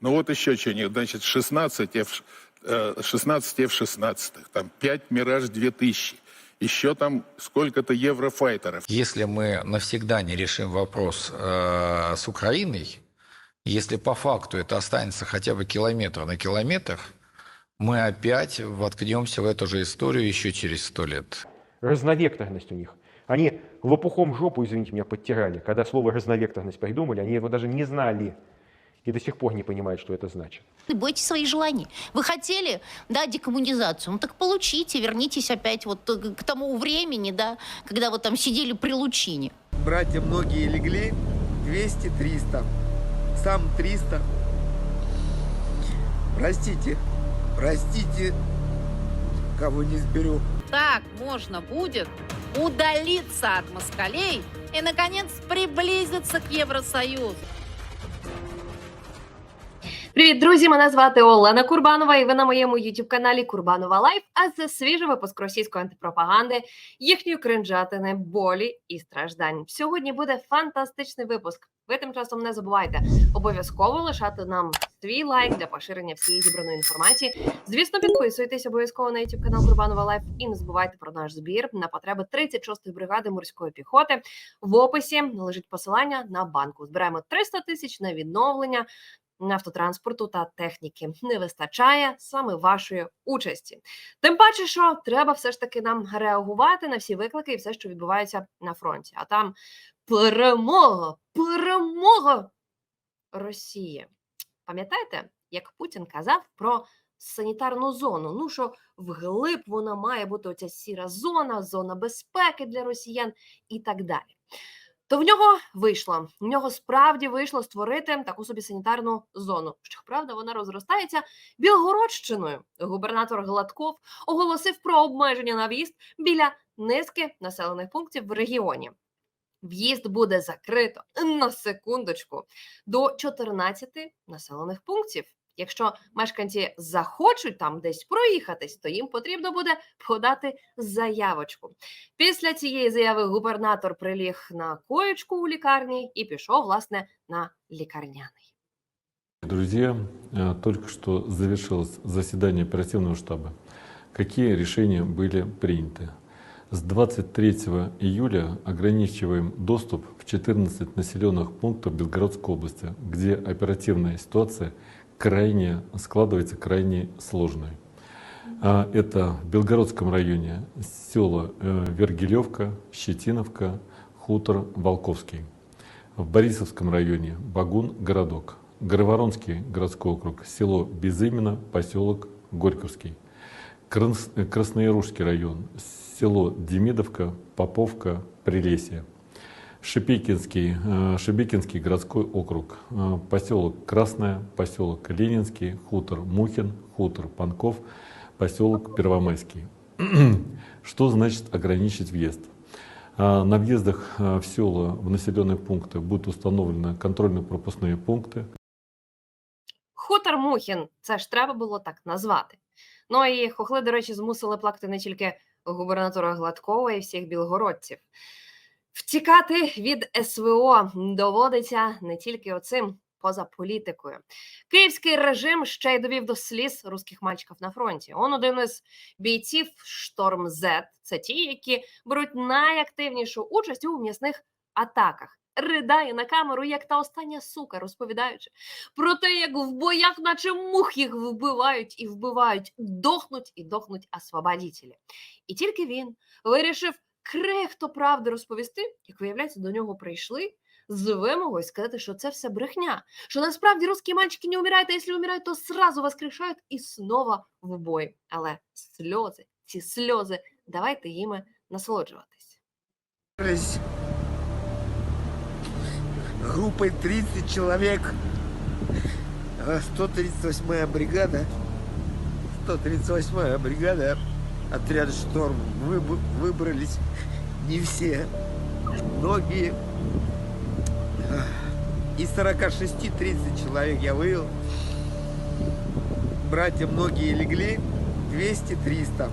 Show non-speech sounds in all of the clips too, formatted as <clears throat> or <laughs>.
Ну вот еще что-нибудь, значит, 16 F, э, 16 F-16, там 5 Мираж 2000, еще там сколько-то еврофайтеров. Если мы навсегда не решим вопрос э, с Украиной, если по факту это останется хотя бы километр на километр, мы опять воткнемся в эту же историю еще через сто лет. разновекторность у них. Они лопухом жопу, извините меня, подтирали. Когда слово разновекторность придумали, они его даже не знали. И до сих пор не понимают, что это значит. Бойтесь свои желания. Вы хотели, да, декоммунизацию? Ну так получите, вернитесь опять вот к тому времени, да, когда вот там сидели при лучине. Братья многие легли, 200-300. Сам 300. Простите, простите, кого не сберу. Так можно будет удалиться от москалей и, наконец, приблизиться к Евросоюзу. Привіт, друзі! Мене звати Олена Курбанова, і ви на моєму youtube каналі Курбанова Лайф. А це свіжий випуск російської антипропаганди, їхньої кринжатини, болі і страждань. Сьогодні буде фантастичний випуск. Ви тим часом не забувайте обов'язково лишати нам свій лайк для поширення всієї зібраної інформації. Звісно, підписуйтесь обов'язково на youtube канал Курбанова Лайф і не забувайте про наш збір на потреби 36-ї бригади морської піхоти. В описі лежить посилання на банку. Збираємо 300 тисяч на відновлення автотранспорту та техніки. Не вистачає саме вашої участі. Тим паче, що треба все ж таки нам реагувати на всі виклики і все, що відбувається на фронті. А там перемога, перемога Росії. Пам'ятаєте, як Путін казав про санітарну зону? Ну що вглиб вона має бути оця сіра зона, зона безпеки для росіян і так далі. То в нього вийшло. В нього справді вийшло створити таку собі санітарну зону. Щоправда, вона розростається Білгородщиною. Губернатор Гладков оголосив про обмеження на в'їзд біля низки населених пунктів в регіоні. В'їзд буде закрито на секундочку до 14 населених пунктів. Якщо мешканці захочуть там десь проїхатись, то їм потрібно буде подати заявочку. Після цієї заяви губернатор приліг на коєчку у лікарні і пішов, власне, на лікарняний. Друзья, э, только что завершилось заседание оперативного штаба. Какие решения были приняты? С 23 июля ограничиваем доступ в 14 населенных пунктов Белгородской области, где оперативная ситуация крайне складывается крайне сложной. А, Это в Белгородском районе села э, Вергилевка, Щетиновка, Хутор, Волковский. В Борисовском районе Багун, городок. Гороворонский городской округ, село Безыменно, поселок Горьковский. Крас- Красноярушский район, село Демидовка, Поповка, Прилесье. Шипекинский, э, Шебекинский городской округ, э, поселок Красное, поселок Ленинский, хутор Мухин, хутор Панков, поселок Первомайский. <clears throat> Что значит ограничить въезд? А, На въездах э, в села, в населенные пункты будут установлены контрольно-пропускные пункты, Хутор Мухін, це ж треба було так назвати. Ну і хохли, до речі, змусили плакати не тільки губернатора Гладкова і всіх білгородців. Втікати від СВО доводиться не тільки оцим поза політикою. Київський режим ще й довів до сліз руських мальчиків на фронті. Он один із бійців Шторм Z. Це ті, які беруть найактивнішу участь у м'ясних атаках. Ридає на камеру, як та остання сука, розповідаючи про те, як в боях, наче мух їх вбивають і вбивають, дохнуть і дохнуть освободітелі. І тільки він вирішив крехто правди розповісти, як виявляється, до нього прийшли з вимогою сказати, що це все брехня, що насправді русські мальчики не вмирають, а якщо вмирають, то сразу воскрешають і снова в бой. Але сльози, ці сльози, давайте їми насолоджуватись. Группой 30 человек. А 138-я бригада. 138-я бригада. Отряд «Шторм» выб- выбрались не все. Многие. Из 46 30 человек я вывел. Братья многие легли. 200-300.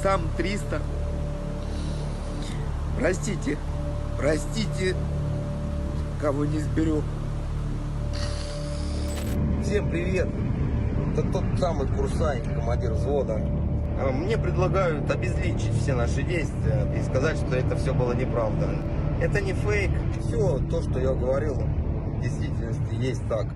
Сам 300. Простите, простите, кого не сберу. Всем привет. Это тот самый Курсанин, командир взвода. А, Мне предлагают обезличить все наши действия и сказать, что это все было неправда. Это не фейк. Все то, что я говорил, в действительности есть так.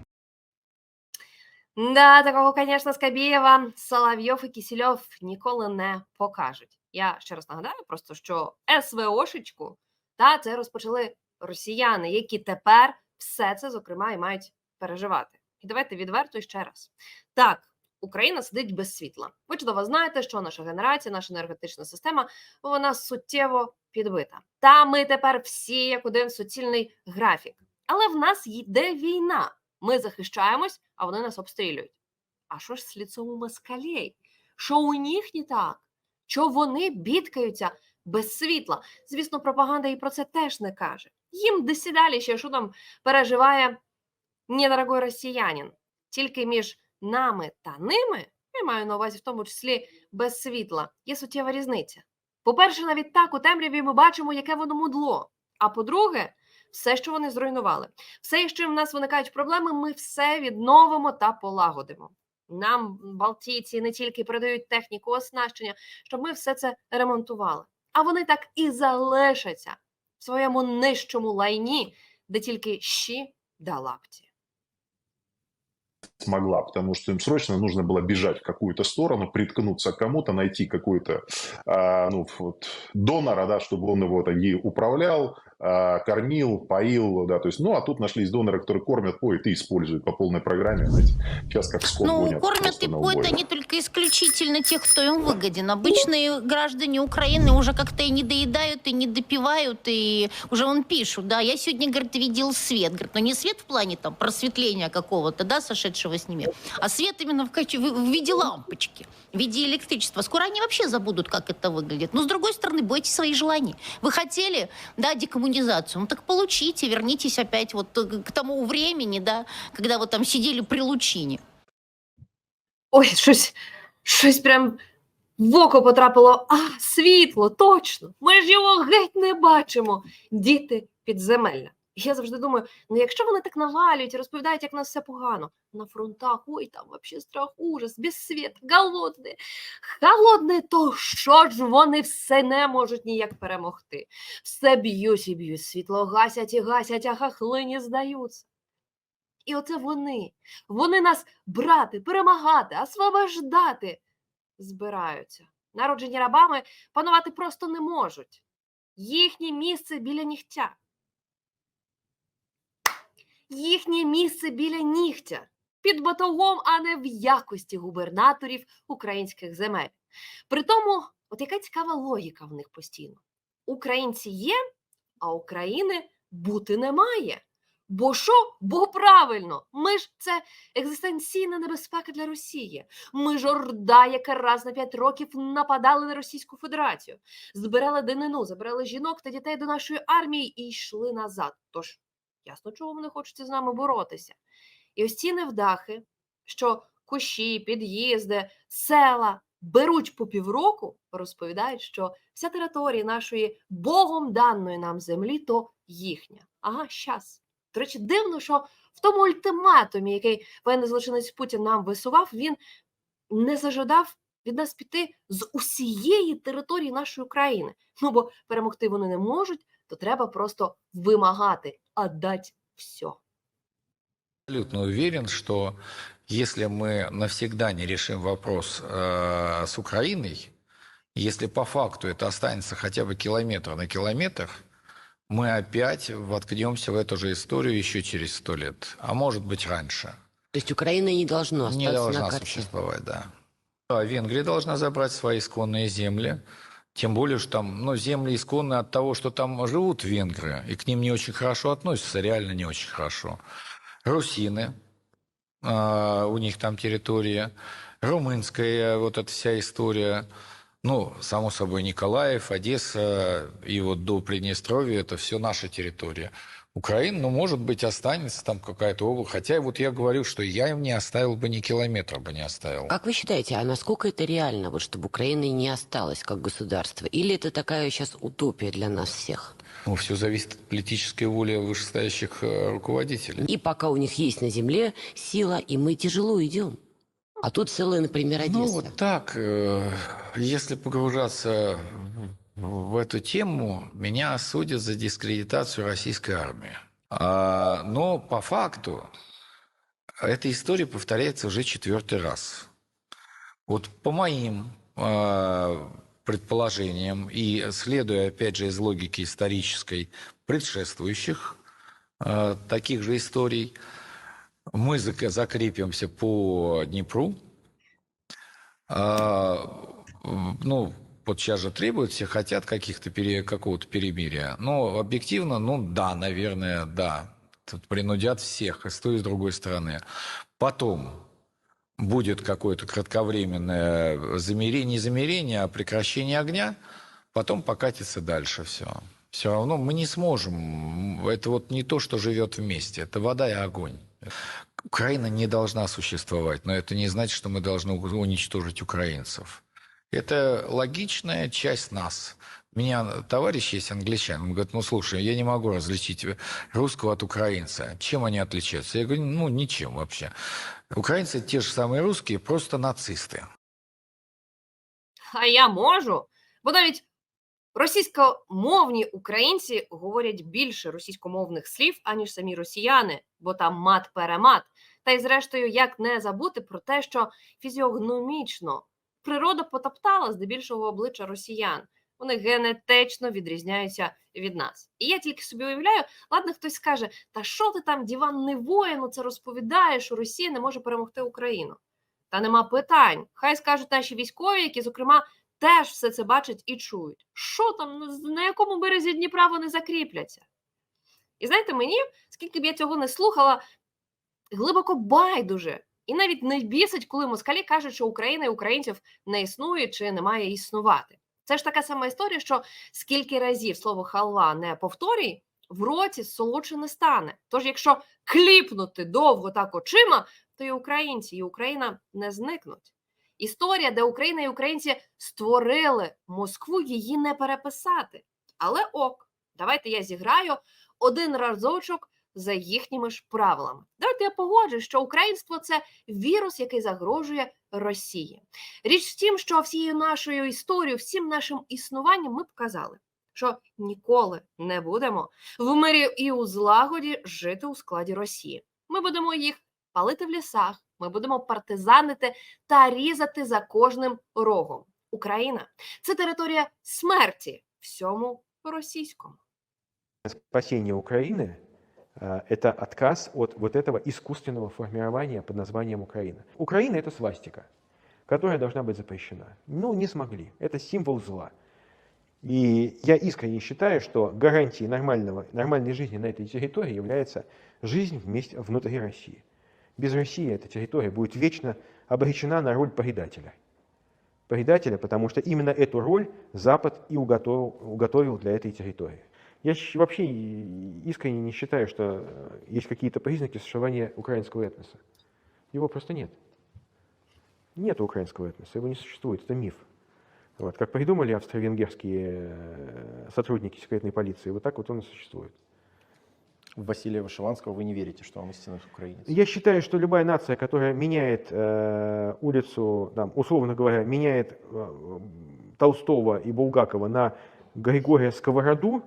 Да, такого, звісно, Скабєєва Соловйов і Кісільов ніколи не покажуть. Я ще раз нагадаю, просто що СВОшечку та це розпочали росіяни, які тепер все це, зокрема, і мають переживати. І давайте відверто ще раз. Так, Україна сидить без світла. Ви чудово знаєте, що наша генерація, наша енергетична система вона суттєво підбита. Та ми тепер всі як один суцільний графік. Але в нас йде війна. Ми захищаємось, а вони нас обстрілюють. А що ж з ліцом москалей? Що у них не так? Що вони бідкаються без світла? Звісно, пропаганда і про це теж не каже. Їм десідаліще, що там переживає недорогой росіянин. Тільки між нами та ними, я маю на увазі в тому числі без світла, є суттєва різниця. По-перше, навіть так у темряві ми бачимо, яке воно мудло. А по-друге, все, що вони зруйнували, все, з чим в нас виникають проблеми, ми все відновимо та полагодимо. Нам Балтійці не тільки передають техніку оснащення, щоб ми все це ремонтували. А вони так і залишаться в своєму нижчому лайні, де тільки щі да лапті. Смогла, потому что им срочно нужно было бежать в какую-то сторону, приткнуться к кому-то, найти какой-то а, ну, вот, донора, да, чтобы он его таки управлял, а, кормил, поил, да, то есть, ну, а тут нашлись доноры, которые кормят, поют и используют по полной программе, знаете, сейчас как скот Ну, гонят кормят и поют они только исключительно тех, кто им выгоден. Обычные граждане Украины уже как-то и не доедают, и не допивают, и уже он пишут, да, я сегодня, говорит, видел свет. Говорит, но не свет в плане там просветления какого-то, да, сошедшего с ними, а свет именно в, каче- в виде лампочки, в виде электричества. Скоро они вообще забудут, как это выглядит. Но, с другой стороны, бойтесь своих желаний. Вы хотели, да, декоммунизацию, ну так получите, вернитесь опять вот к тому времени, да, когда вы там сидели при лучине. Ой, щось, щось прям в око потрапило. А, світло, точно. Ми ж його геть не бачимо. Діти підземелля. Я завжди думаю: ну якщо вони так навалюють розповідають, як в нас все погано на фронтах, ой, там вообще страх, ужас, без світ, голодне, холодне, то що ж вони все не можуть ніяк перемогти? Все б'ють і б'ють, світло гасять і гасять, а хахлині здаються. І оце вони. Вони нас брати, перемагати, освобождати збираються. Народжені рабами панувати просто не можуть. Їхнє місце біля нігтя. Їхнє місце біля нігтя. Під батогом, а не в якості губернаторів українських земель. Притому, от яка цікава логіка в них постійно. Українці є, а України бути немає. Бо що? Бо правильно, ми ж це екзистенційна небезпека для Росії. Ми ж орда, яка раз на п'ять років нападали на Російську Федерацію, збирали данину, забирали жінок та дітей до нашої армії і йшли назад. Тож ясно, чого вони хочуть з нами боротися. І ось ці невдахи, що кущі, під'їзди, села беруть по півроку, розповідають, що вся територія нашої Богом даної нам землі то їхня. Ага, щас. До речі, дивно, що в тому ультиматумі, який воєнний злочинець Путін нам висував, він не зажадав від нас піти з усієї території нашої країни. Ну бо перемогти вони не можуть, то треба просто вимагати, а дать все. абсолютно уверен, что если мы навсегда не решим вопрос э, с Украиной, если по факту это останется хотя бы километр на километр, мы опять воткнемся в эту же историю еще через сто лет, а может быть раньше. То есть Украина не должна остаться Не должна на карте. существовать, да. Да, Венгрия должна забрать свои исконные земли. Тем более, что там ну, земли исконные от того, что там живут венгры, и к ним не очень хорошо относятся, реально не очень хорошо. Русины, а, у них там территория. Румынская вот эта вся история. Ну, само собой, Николаев, Одесса и вот до Приднестровья – это все наша территория. Украина, ну, может быть, останется там какая-то область. Хотя вот я говорю, что я им не оставил бы ни километра бы не оставил. Как вы считаете, а насколько это реально, вот, чтобы Украина не осталась как государство? Или это такая сейчас утопия для нас всех? Ну, все зависит от политической воли вышестоящих э, руководителей. И пока у них есть на земле сила, и мы тяжело идем. А тут целая, например, Одесса. Ну, вот так. э, Если погружаться в эту тему, меня осудят за дискредитацию российской армии. А, Но по факту эта история повторяется уже четвертый раз. Вот по моим э, предположениям и следуя, опять же, из логики исторической предшествующих э, таких же историй, мы зак- закрепимся по Днепру. А, ну, вот сейчас же требуют, все хотят каких-то пере, какого-то перемирия. Но объективно, ну да, наверное, да. Тут принудят всех и с той, и с другой стороны. Потом будет какое-то кратковременное замерение, не замерение, а прекращение огня, потом покатится дальше все. Все равно мы не сможем. Это вот не то, что живет вместе. Это вода и огонь. Украина не должна существовать, но это не значит, что мы должны уничтожить украинцев. Это логичная часть нас. У меня товарищ есть англичанин, он говорит, ну слушай, я не могу различить русского от украинца. Чем они отличаются? Я говорю, ну ничем вообще. Украинцы те же самые русские, просто нацисты. А я можу, бо навіть російськомовні українці говорять більше російськомовних слів, аніж самі росіяни, бо там мат-перемат. Та й зрештою, як не забути про те, що фізіогномічно природа потоптала здебільшого обличчя росіян. Вони генетично відрізняються від нас. І я тільки собі уявляю, ладно, хтось скаже: та що ти там, диванний воїн, оце розповідаєш, що Росія не може перемогти Україну. Та нема питань. Хай скажуть наші військові, які, зокрема, теж все це бачать і чують. Що там, ну, на якому березі Дніпра вони закріпляться? І знаєте, мені, скільки б я цього не слухала, глибоко байдуже. І навіть не бісить, коли москалі кажуть, що Україна і українців не існує чи не має існувати. Це ж така сама історія, що скільки разів слово халва не повторюй, в роті солодше не стане. Тож, якщо кліпнути довго так очима, то і українці, і Україна не зникнуть. Історія, де Україна і українці створили Москву, її не переписати. Але ок, давайте я зіграю один разочок за їхніми ж правилами. Давайте я погоджуюсь, що українство це вірус, який загрожує Росії. Річ в тім, що всією нашою історією, всім нашим існуванням ми показали, що ніколи не будемо в мирі і у злагоді жити у складі Росії. Ми будемо їх палити в лісах, ми будемо партизанити та різати за кожним рогом. Україна це територія смерті всьому російському. Спасение Украины э, – это отказ от вот этого искусственного формирования под названием Украина. Украина – это свастика, которая должна быть запрещена. Ну, не смогли. Это символ зла. И я искренне считаю, что гарантией нормального, нормальной жизни на этой территории является жизнь вместе, внутри России. Без России эта территория будет вечно обречена на роль предателя. Предателя, потому что именно эту роль Запад и уготовил, уготовил для этой территории. Я вообще искренне не считаю, что э, есть какие-то признаки существования украинского этноса. Его просто нет. Нет украинского этноса, его не существует, это миф. Вот, как придумали австро-венгерские э, сотрудники секретной полиции, вот так вот он и существует. В Василия Вышиванского вы не верите, что он истинный украинец? Я считаю, что любая нация, которая меняет э, улицу, там, условно говоря, меняет э, Толстого и Булгакова на Григория Сковороду,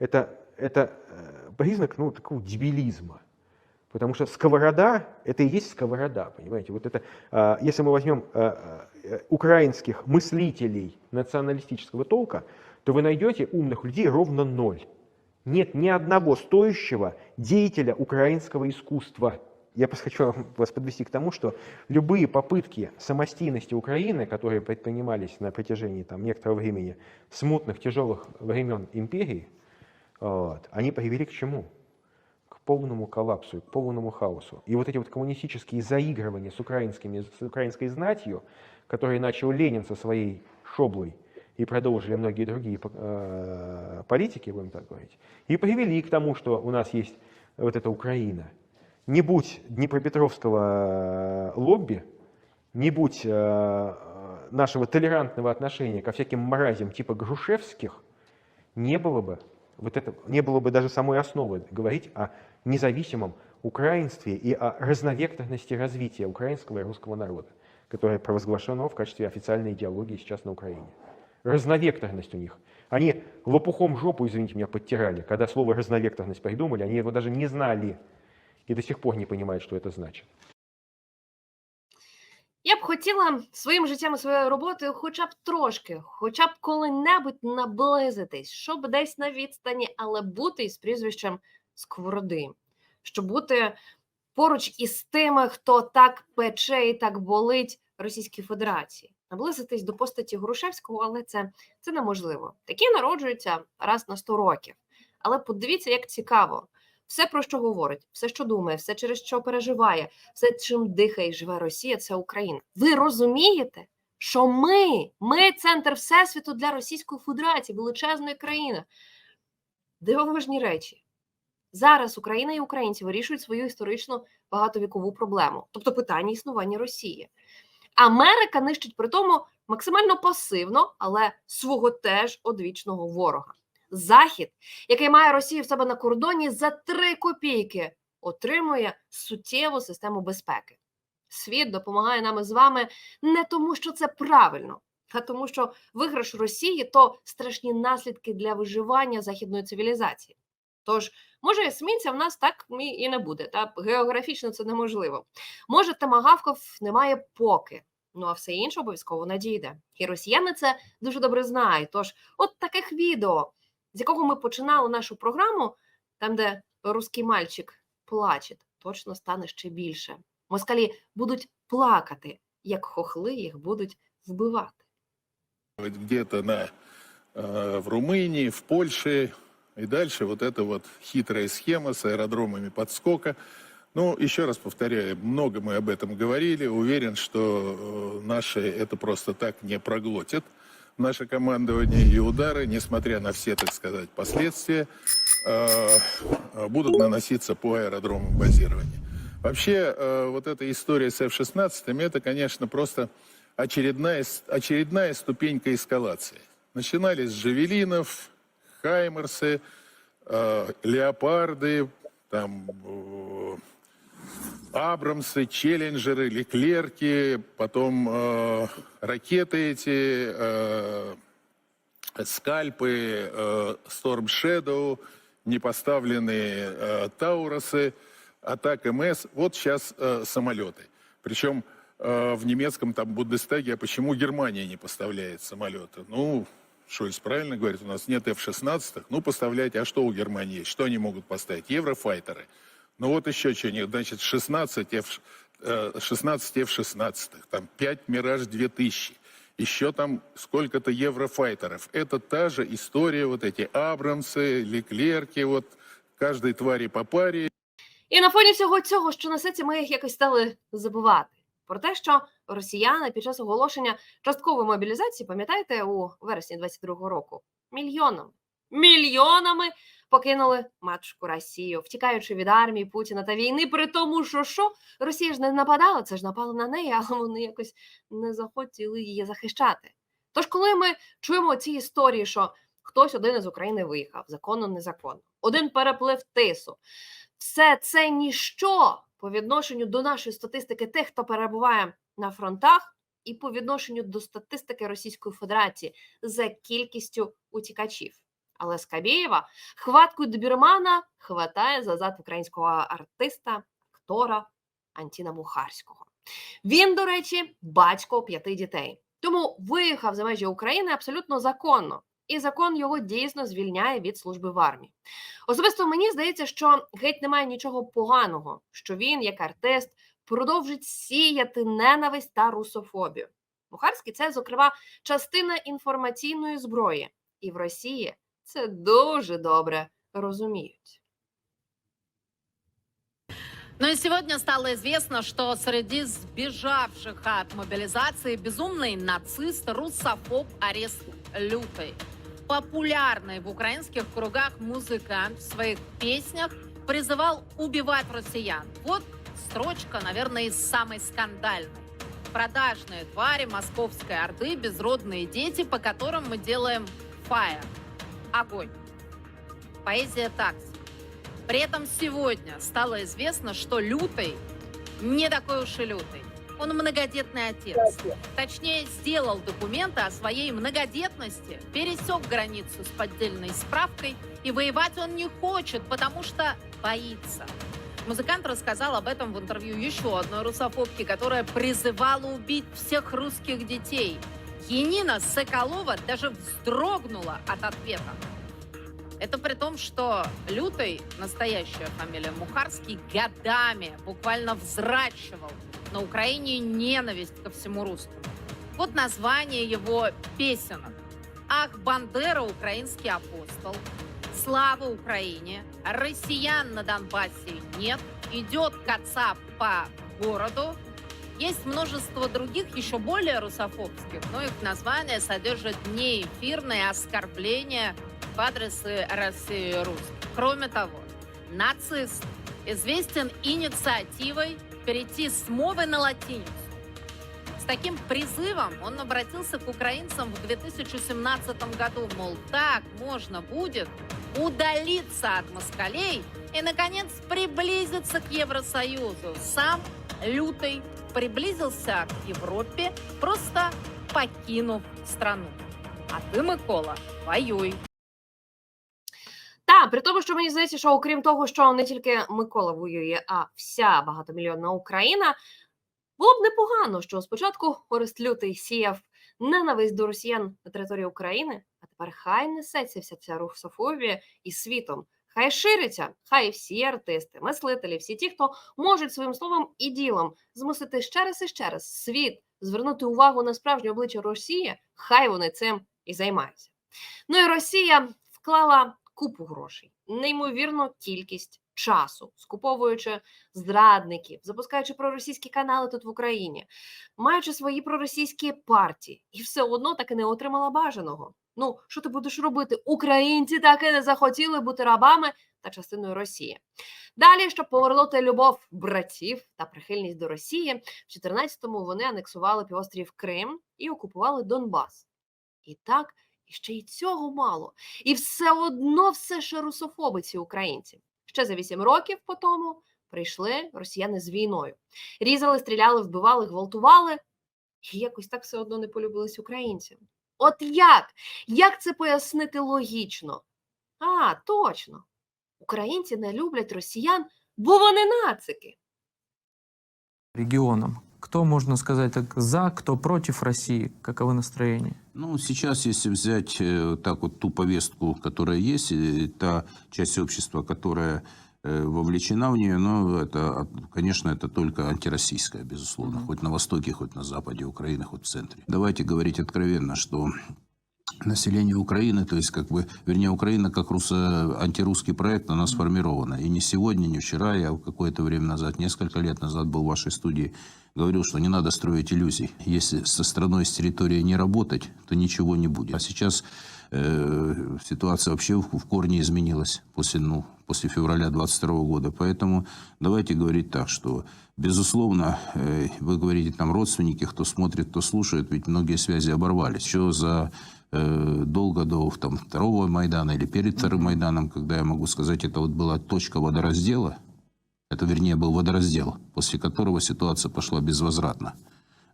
это, это э, признак ну, такого дебилизма. Потому что сковорода – это и есть сковорода, понимаете? Вот это, э, если мы возьмем э, э, украинских мыслителей националистического толка, то вы найдете умных людей ровно ноль. Нет ни одного стоящего деятеля украинского искусства. Я хочу вас подвести к тому, что любые попытки самостийности Украины, которые предпринимались на протяжении там, некоторого времени, смутных, тяжелых времен империи, вот, они привели к чему? К полному коллапсу, к полному хаосу. И вот эти вот коммунистические заигрывания с, украинскими, с украинской знатью, которые начал Ленин со своей шоблой, и продолжили многие другие э, политики, будем так говорить, и привели к тому, что у нас есть вот эта Украина. Не будь Днепропетровского э, лобби, не будь э, нашего толерантного отношения ко всяким мразям типа Грушевских, не было бы вот это не было бы даже самой основы говорить о независимом украинстве и о разновекторности развития украинского и русского народа, которое провозглашено в качестве официальной идеологии сейчас на Украине. Разновекторность у них. Они лопухом жопу, извините меня, подтирали. Когда слово разновекторность придумали, они его даже не знали и до сих пор не понимают, что это значит. Я б хотіла своїм життям і своєю роботою хоча б трошки, хоча б коли-небудь наблизитись, щоб десь на відстані, але бути із прізвищем Сковороди, щоб бути поруч із тими, хто так пече і так болить Російській Федерації. Наблизитись до постаті Грушевського, але це, це неможливо. Такі народжуються раз на 100 років. Але подивіться, як цікаво. Все, про що говорить, все, що думає, все, через що переживає, все, чим дихає і живе Росія, це Україна. Ви розумієте, що ми, ми центр всесвіту для Російської Федерації, величезної країни. Дивовижні речі. Зараз Україна і українці вирішують свою історичну багатовікову проблему, тобто питання існування Росії. Америка нищить при тому максимально пасивно, але свого теж одвічного ворога. Захід, який має Росію в себе на кордоні за три копійки, отримує суттєву систему безпеки. Світ допомагає нам з вами не тому, що це правильно, а тому, що виграш Росії то страшні наслідки для виживання західної цивілізації. Тож, може, есмінця в нас так і не буде, та географічно це неможливо. Може, тамагавков немає поки, ну а все інше обов'язково надійде. І росіяни це дуже добре знають. Тож, от таких відео, з якого ми починали нашу програму, там, де русський мальчик плаче, точно стане ще більше. Москалі будуть плакати, як хохли їх будуть вбивати. где-то на, э, в Румынии, в Польше и дальше вот эта вот хитрая схема с аэродромами подскока. Ну, еще раз повторяю, много мы об этом говорили. Уверен, что э, наши это просто так не проглотят. Наше командование и удары, несмотря на все, так сказать, последствия, э, э, будут наноситься по аэродромам базирования. Вообще, э, вот эта история с F-16, это, конечно, просто очередная, очередная ступенька эскалации. Начинали с джавелинов, хаймерсы, леопарды, там, Абрамсы, Челленджеры, Леклерки, потом э, ракеты эти, э, Скальпы, э, Storm Shadow, непоставленные э, Таурусы, атак МС. Вот сейчас э, самолеты. Причем э, в немецком там Бундестаге, а почему Германия не поставляет самолеты? Ну, Шойц правильно говорит, у нас нет F-16, ну, поставляйте, а что у Германии есть? Что они могут поставить? Еврофайтеры. Ну, вот еще что нет, значит, 16 F, э, 16 F-16, там 5 Мираж 2000, еще там сколько-то еврофайтеров. Это та же история, вот эти Абрамсы, Леклерки, вот каждой твари по паре, І на фоні всього цього, що несеться, ми їх якось стали забувати. Про те, що росіяни під час оголошення часткової мобілізації, пам'ятаєте, у вересні 22-го року, мільйонами, мільйонами покинули матушку Росію, втікаючи від армії Путіна та війни, при тому, що що Росія ж не нападала, це ж напала на неї, <laughs> але вони якось не захотіли її захищати. Тож, коли ми чуємо ці історії, що хтось один із України виїхав, законно, незаконно, один переплив тису, все це ніщо по відношенню до нашої статистики тих, хто перебуває на фронтах, і по відношенню до статистики Російської Федерації за кількістю утікачів. Але Скабєєва хваткою добірмана хватає за зад українського артиста, актора Антіна Мухарського. Він, до речі, батько п'яти дітей. Тому виїхав за межі України абсолютно законно, і закон його дійсно звільняє від служби в армії. Особисто мені здається, що геть немає нічого поганого, що він, як артист, продовжить сіяти ненависть та русофобію. Бухарський це, зокрема, частина інформаційної зброї, і в Росії це дуже добре розуміють. Ну и сегодня стало известно, что среди сбежавших от мобилизации безумный нацист, русофоб Арест Лютый. Популярный в украинских кругах музыкант в своих песнях призывал убивать россиян. Вот строчка, наверное, из самой скандальной. Продажные твари московской орды, безродные дети, по которым мы делаем фаер. Огонь. поэзия такси. При этом сегодня стало известно, что Лютый не такой уж и лютый. Он многодетный отец. Точнее, сделал документы о своей многодетности, пересек границу с поддельной справкой, и воевать он не хочет, потому что боится. Музыкант рассказал об этом в интервью еще одной русофобке, которая призывала убить всех русских детей. Енина Соколова даже вздрогнула от ответа. Это при том, что Лютый, настоящая фамилия Мухарский, годами буквально взращивал на Украине ненависть ко всему русскому. Вот название его песенок. «Ах, Бандера, украинский апостол», «Слава Украине», «Россиян на Донбассе нет», «Идет коца по городу», есть множество других, еще более русофобских, но их названия содержат неэфирные оскорбления в адрес России и русских. Кроме того, нацист известен инициативой перейти с мовы на латиницу. С таким призывом он обратился к украинцам в 2017 году, мол, так можно будет удалиться от москалей и, наконец, приблизиться к Евросоюзу. Сам Лютый приблизился к Европе, просто покинув страну. А ти, Микола, воюй. Та при тому, що мені здається, що окрім того, що не тільки Микола воює, а вся багатомільйонна Україна, було б непогано, що спочатку Орест Лютий сіяв ненависть до росіян на території України, а тепер хай несеться вся ця русофобія і світом. Хай шириться, хай всі артисти, мислителі, всі ті, хто можуть своїм словом і ділом змусити ще раз і ще раз світ звернути увагу на справжнє обличчя Росії, хай вони цим і займаються. Ну і Росія вклала купу грошей, неймовірну кількість часу, скуповуючи зрадників, запускаючи проросійські канали тут в Україні, маючи свої проросійські партії, і все одно таки не отримала бажаного. Ну, що ти будеш робити? Українці так і не захотіли бути рабами та частиною Росії. Далі, щоб повернути любов братів та прихильність до Росії, в 14-му вони анексували півострів Крим і окупували Донбас. І так, і ще й цього мало. І все одно все ще русофоби ці українці. Ще за вісім років по тому прийшли росіяни з війною. Різали, стріляли, вбивали, гвалтували, і якось так все одно не полюбились українцям. От як? Як це пояснити логічно? А, точно. Українці не люблять росіян, бо вони нацики. регионам. Кто, можно сказать так, за, кто против России? Каковы настроения? Ну, сейчас, если взять э, так вот ту повестку, которая есть, и та часть общества, которая э, вовлечена в нее, ну, это, конечно, это только антироссийская, безусловно, хоть на востоке, хоть на западе Украины, хоть в центре. Давайте говорить откровенно, что население Украины, то есть, как бы, вернее, Украина как руссо- антирусский проект, она сформирована. И не сегодня, не вчера, я какое-то время назад, несколько лет назад был в вашей студии, говорил, что не надо строить иллюзий. Если со страной, с территорией не работать, то ничего не будет. А сейчас э, ситуация вообще в, в корне изменилась после, ну, после февраля 22 года. Поэтому давайте говорить так, что, безусловно, э, вы говорите там родственники, кто смотрит, кто слушает, ведь многие связи оборвались. Еще за э, долго до там, второго Майдана или перед вторым Майданом, когда я могу сказать, это вот была точка водораздела, это, вернее, был водораздел, после которого ситуация пошла безвозвратно.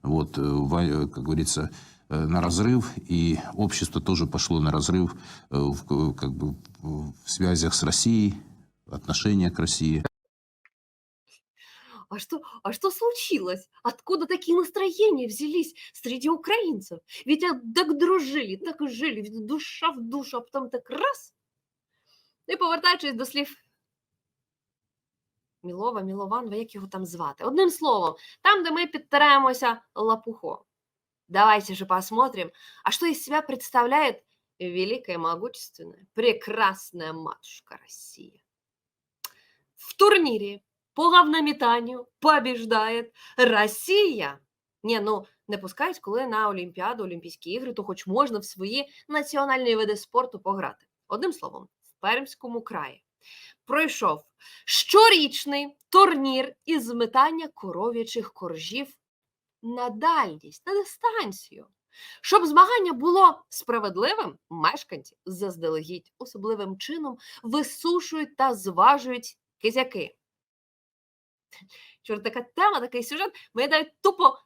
Вот, э, э, как говорится, на разрыв, и общество тоже пошло на разрыв э, в, к- как бы, в связях с Россией, отношения к России. А что, а что случилось? Откуда такие настроения взялись среди украинцев? Ведь а, так дружили, так і жили, ведь душа в душу, а потім так раз. Ну і повертаючись до слів Мілова, Мілованова, як його там звати? Одним словом, там, де ми підтираємося лопухом. Давайте же посмотрим, а что из себя представляет великая, могущественная, прекрасная матушка Россия. В турнире по говнометанню побіждає Росія. Ні, ну не пускають, коли на Олімпіаду, Олімпійські ігри, то хоч можна в свої національні види спорту пограти. Одним словом, в Пермському краї пройшов щорічний турнір із метання коров'ячих коржів на дальність, на дистанцію. Щоб змагання було справедливим, мешканці заздалегідь особливим чином висушують та зважують кизяки. Чорт, така тема, такий сюжет, мені навіть тупо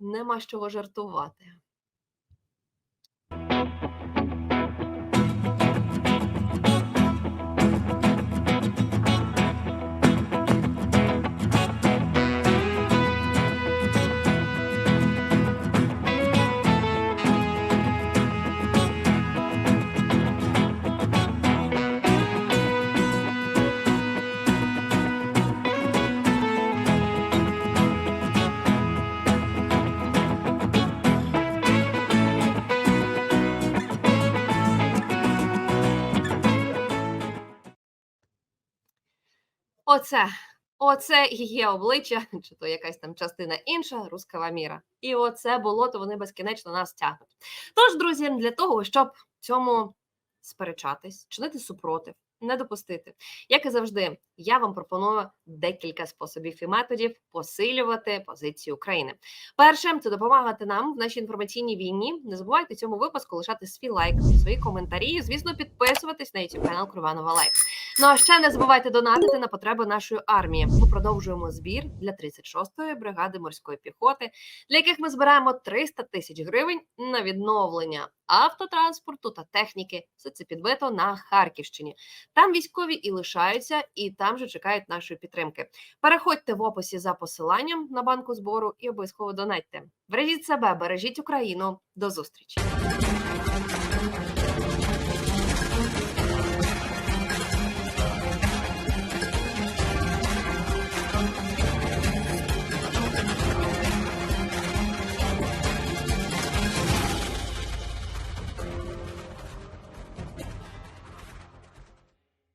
нема з чого жартувати. Оце, оце і є обличчя, <laughs> чи то якась там частина інша, рускава міра. І оце болото вони безкінечно нас тягнуть. Тож, друзі, для того, щоб цьому сперечатись, чинити супротив, не допустити. Як і завжди, я вам пропоную декілька способів і методів посилювати позицію України. Перше це допомагати нам в нашій інформаційній війні. Не забувайте цьому випуску лишати свій лайк, свої коментарі. і, Звісно, підписуватись на YouTube канал Курбанова Лайф. Ну а ще не забувайте донатити на потреби нашої армії. Ми продовжуємо збір для 36-ї бригади морської піхоти, для яких ми збираємо 300 тисяч гривень на відновлення автотранспорту та техніки. Все це підбито на Харківщині. Там військові і лишаються, і там же чекають нашої підтримки. Переходьте в описі за посиланням на банку збору і обов'язково донатьте. Бережіть себе, бережіть Україну. До зустрічі.